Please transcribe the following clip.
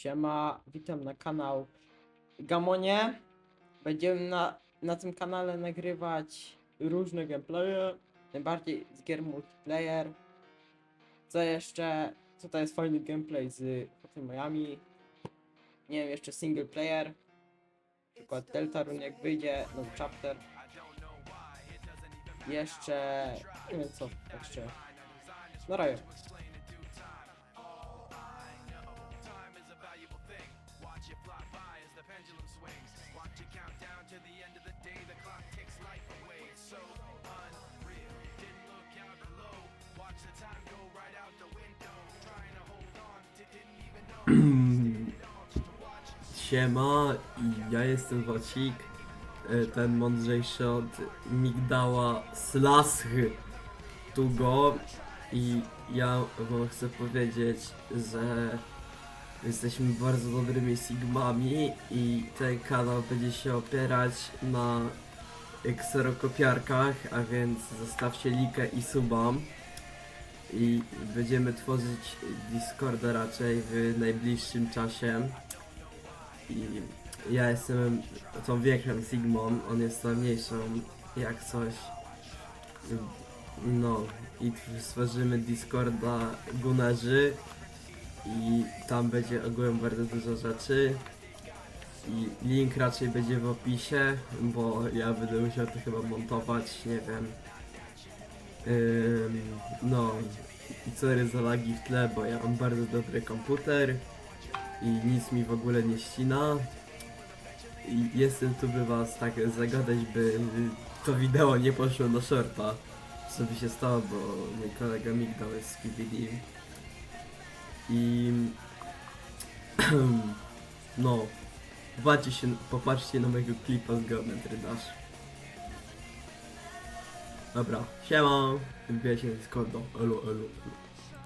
Siema, witam na kanał Gamonie. Będziemy na, na tym kanale nagrywać różne gameplaye, najbardziej z gier multiplayer. Co jeszcze? To jest fajny gameplay z Hotel Miami? Nie wiem, jeszcze single player. Przykład Deltarune jak wyjdzie, nowy chapter. Jeszcze... Nie wiem co jeszcze. No rajo. Siema, i ja jestem Wocik, e, ten mądrzejszy od Migdała Slash Tugo i ja chcę powiedzieć, że jesteśmy bardzo dobrymi Sigmami i ten kanał będzie się opierać na kserokopiarkach, a więc zostawcie likę i suba i będziemy tworzyć Discorda raczej w najbliższym czasie. I ja jestem tą wielką Sigmą, on jest tą mniejszą, jak coś. No, i stworzymy Discorda Gunerzy i tam będzie ogółem bardzo dużo rzeczy. I link raczej będzie w opisie, bo ja będę musiał to chyba montować, nie wiem. Ym, no, i sorry za lagi w tle, bo ja mam bardzo dobry komputer i nic mi w ogóle nie ścina. I jestem tu by was tak zagadać, by to wideo nie poszło na shorta. Co by się stało, bo mój kolega Migdał jest z KBD. I... no, popatrzcie, się, popatrzcie na mojego klipa z Geometry Dash. Dobra, siema, wbijaj się z Discorda, elo, elo, elo.